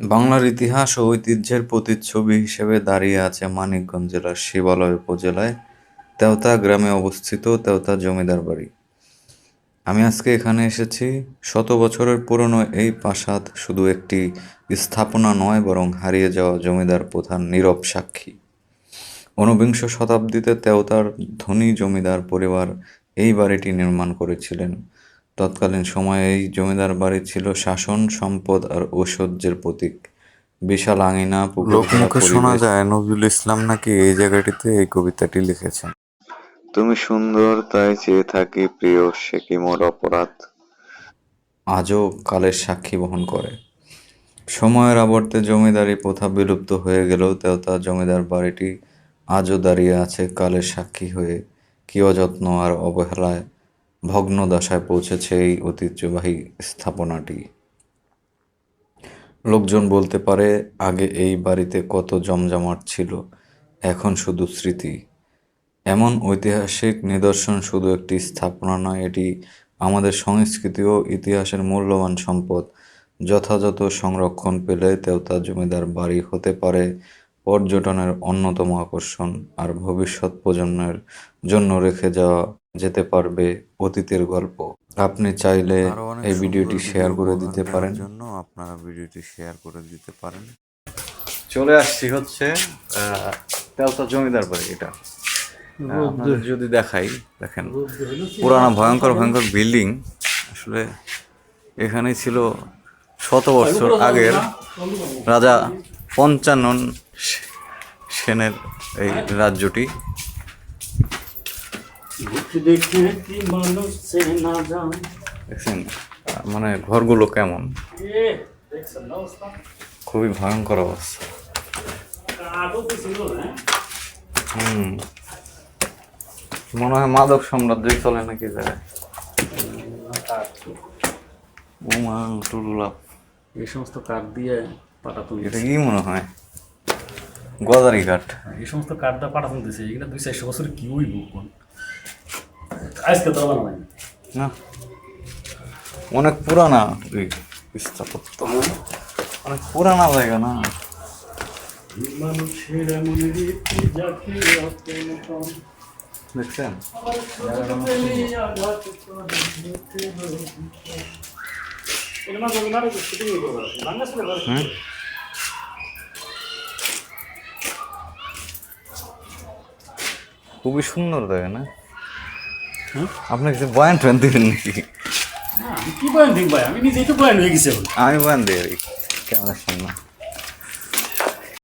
বাংলার ইতিহাস ও ঐতিহ্যের প্রতিচ্ছবি হিসেবে দাঁড়িয়ে আছে মানিকগঞ্জ জেলার শিবালয় উপজেলায় তেওতা গ্রামে অবস্থিত তেওতা জমিদার বাড়ি। আমি আজকে এখানে এসেছি শত বছরের পুরনো এই প্রাসাদ শুধু একটি স্থাপনা নয়, বরং হারিয়ে যাওয়া জমিদার প্রধান নীরব সাক্ষী। ঊনবিংশ শতাব্দীতে তেওতার ধনী জমিদার পরিবার এই বাড়িটি নির্মাণ করেছিলেন। তৎকালীন সময়ে এই জমিদার বাড়ি ছিল শাসন সম্পদ আর ঐশ্বর্যের প্রতীক। বিশাল আঙিনা লোকমুখে শোনা যায় নজরুল ইসলাম নাকি এই জায়গাটিতে এই কবিতাটি লিখেছেন। তুমি সুন্দর তাই চেয়ে থাকি প্রিয় সে কি মোর অপরাধ? আজও কালের সাক্ষী বহন করে। সময়ের আবর্তে জমিদারি প্রথা বিলুপ্ত হয়ে গেলেও তেওতা জমিদার বাড়িটি আজও দাঁড়িয়ে আছে কালের সাক্ষী হয়ে। কি অযত্ন আর অবহেলায় ভগ্ন দশায় পৌঁছেছে এই ঐতিহ্যবাহী স্থাপনাটি। লোকজন বলতে পারে, আগে এই বাড়িতে কত জমজমাট ছিল, এখন শুধু স্মৃতি। এমন ঐতিহাসিক নিদর্শন শুধু একটি স্থাপনা নয়, এটি আমাদের সংস্কৃতি ও ইতিহাসের মূল্যবান সম্পদ। যথাযথ সংরক্ষণ পেলে তেওতা জমিদার বাড়ি হতে পারে পর্যটনের অন্যতম আকর্ষণ আর ভবিষ্যৎ প্রজন্মের জন্য রেখে যাওয়া যেতে পারবে অতীতের গল্প। আপনি চাইলে এই ভিডিওটি শেয়ার করে দিতে পারেন। জন্য আপনারা ভিডিওটি শেয়ার করে দিতে পারেন। চলে আসছি হচ্ছে তেওতা জমিদার বাড়ি এটা। আপনাদের যদি দেখাই দেখেন পুরানো ভয়ঙ্কর ভয়ঙ্কর বিল্ডিং। আসলে এখানেই ছিল শত বছর আগের রাজা পঞ্চানন সেনের এই রাজ্যটি। দেখছেন মানে ঘরগুলো কেমন? খুবই ভয়ঙ্কর অবস্থা। হুম। মনে হয় মাদক সাম্রাজ্যই চলে নাকি যায়। ও মা টুলুলাপ এই সমস্ত কাঠ দিয়ে পাটা তুলি এটা কি মনে হয়? গদারি ঘাট এই সমস্ত কাঠ দিয়ে পাটা এগুলো দুই চারশো বছর কি হইব কোন? আজকে তো আমার নাই। না। অনেক পুরানা এই স্থাপত্য। অনেক পুরানা জায়গা না। মানুষের এমন রীতি যাকে দেখছেন। হুম? খুবই সুন্দর লাগে না আপনার আপনি কিছু বয়ান টয়ান দিবেন নাকি? কি বয়ান দিন ভাই? আমি নিজেই তো বয়ান হয়ে গেছি আমি বয়ান দিই। ক্যামেরার সামনে।